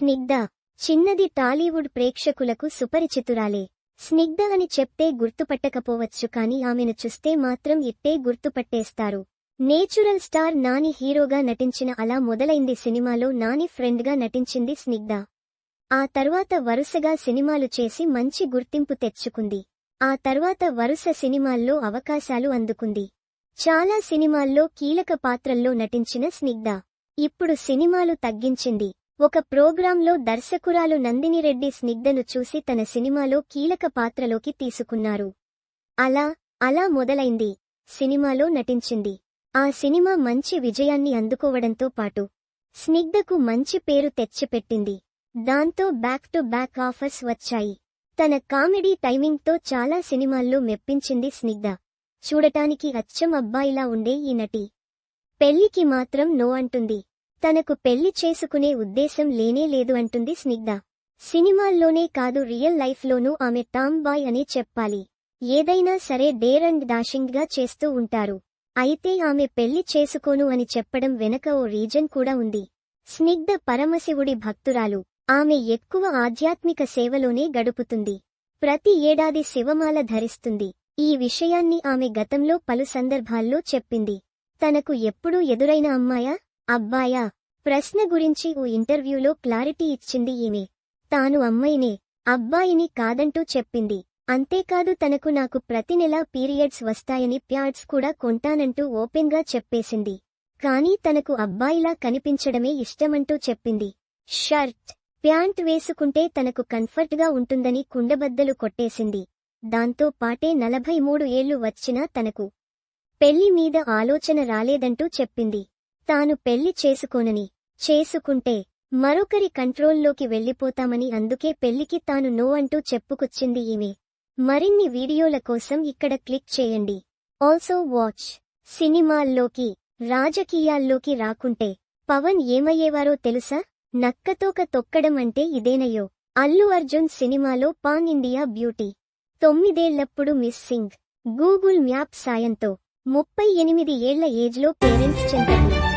స్నిగ్ధ. చిన్నది టాలీవుడ్ ప్రేక్షకులకు సుపరిచితురాలే. స్నిగ్ధ అని చెప్తే గుర్తుపట్టకపోవచ్చు కాని ఆమెను చూస్తే మాత్రం ఇట్టే గుర్తుపట్టేస్తారు. నేచురల్ స్టార్ నాని హీరోగా నటించిన అలా మొదలైంది సినిమాలో నాని ఫ్రెండ్గా నటించింది స్నిగ్ధ. ఆ తర్వాత వరుసగా సినిమాలు చేసి మంచి గుర్తింపు తెచ్చుకుంది. ఆ తర్వాత వరుస సినిమాల్లో అవకాశాలు అందుకుంది. చాలా సినిమాల్లో కీలక పాత్రల్లో నటించిన స్నిగ్ధ. ఇప్పుడు సినిమాలు తగ్గించింది. ఒక ప్రోగ్రాంలో దర్శకురాలు నందినిరెడ్డి స్నిగ్ధను చూసి తన సినిమాలో కీలక పాత్రలోకి తీసుకున్నారు. అలా అలా మొదలైంది. సినిమాలో నటించింది. ఆ సినిమా మంచి విజయాన్ని అందుకోవడంతో పాటు స్నిగ్ధకు మంచి పేరు తెచ్చిపెట్టింది. దాంతో బ్యాక్ టు బ్యాక్ ఆఫర్స్ వచ్చాయి. తన కామెడీ టైమింగ్తో చాలా సినిమాల్లో మెప్పించింది స్నిగ్ధ. చూడటానికి అచ్చం అబ్బాయిలా ఉండే ఈ నటి. పెళ్ళికి మాత్రం నో అంటుంది. తనకు పెళ్ళి చేసుకునే ఉద్దేశం లేనే లేదు అంటుంది స్నిగ్ధ. సినిమాల్లోనే కాదు రియల్ లైఫ్లోనూ ఆమె టామ్ బాయ్ అనే చెప్పాలి. ఏదైనా సరే డేర్ అండ్ డాషింగ్గా చేస్తూ ఉంటారు. అయితే ఆమె పెళ్ళి చేసుకోను అని చెప్పడం వెనక ఓ రీజన్ కూడా ఉంది. స్నిగ్ధ పరమశివుడి భక్తురాలు. ఆమె ఎక్కువ ఆధ్యాత్మిక సేవలోనే గడుపుతుంది. ప్రతి ఏడాది శివమాల ధరిస్తుంది. ఈ విషయాన్ని ఆమె గతంలో పలు సందర్భాల్లో చెప్పింది. తనకు ఎప్పుడూ ఎదురైన అమ్మాయా? అబ్బాయా ప్రశ్న గురించి ఓ ఇంటర్వ్యూలో క్లారిటీ ఇచ్చింది ఈమె. తాను అమ్మాయినే అబ్బాయిని కాదంటూ చెప్పింది. అంతేకాదు తనకు నాకు ప్రతి నెలా పీరియడ్స్ వస్తాయని ప్యాడ్స్ కూడా కొంటానంటూ ఓపెన్గా చెప్పేసింది. కానీ తనకు అబ్బాయిలా కనిపించడమే ఇష్టమంటూ చెప్పింది. షర్ట్ ప్యాంట్ వేసుకుంటే తనకు కంఫర్ట్గా ఉంటుందని కుండబద్దలు కొట్టేసింది. దాంతో పాటే నలభై మూడు ఏళ్ళు వచ్చినా తనకు పెళ్ళి మీద ఆలోచన రాలేదంటూ చెప్పింది. తాను పెళ్ళి చేసుకోనని. చేసుకుంటే మరొకరి కంట్రోల్లోకి వెళ్ళిపోతామని అందుకే పెళ్ళికి తాను నో అంటూ చెప్పుకొచ్చింది ఈమె. మరిన్ని వీడియోల కోసం ఇక్కడ క్లిక్ చేయండి. ఆల్సో వాచ్ సినిమాల్లోకి రాజకీయాల్లోకి రాకుంటే పవన్ ఏమయ్యేవారో తెలుసా? నక్కతోక తొక్కడం అంటే ఇదేనయో అల్లు అర్జున్ సినిమాలో పాన్ ఇండియా బ్యూటీ. తొమ్మిదేళ్ళప్పుడు మిస్సింగ్ గూగుల్ మ్యాప్ సాయంతో ముప్పై ఎనిమిది ఏళ్ళ ఏజ్లో పేరెంట్స్ చెందారు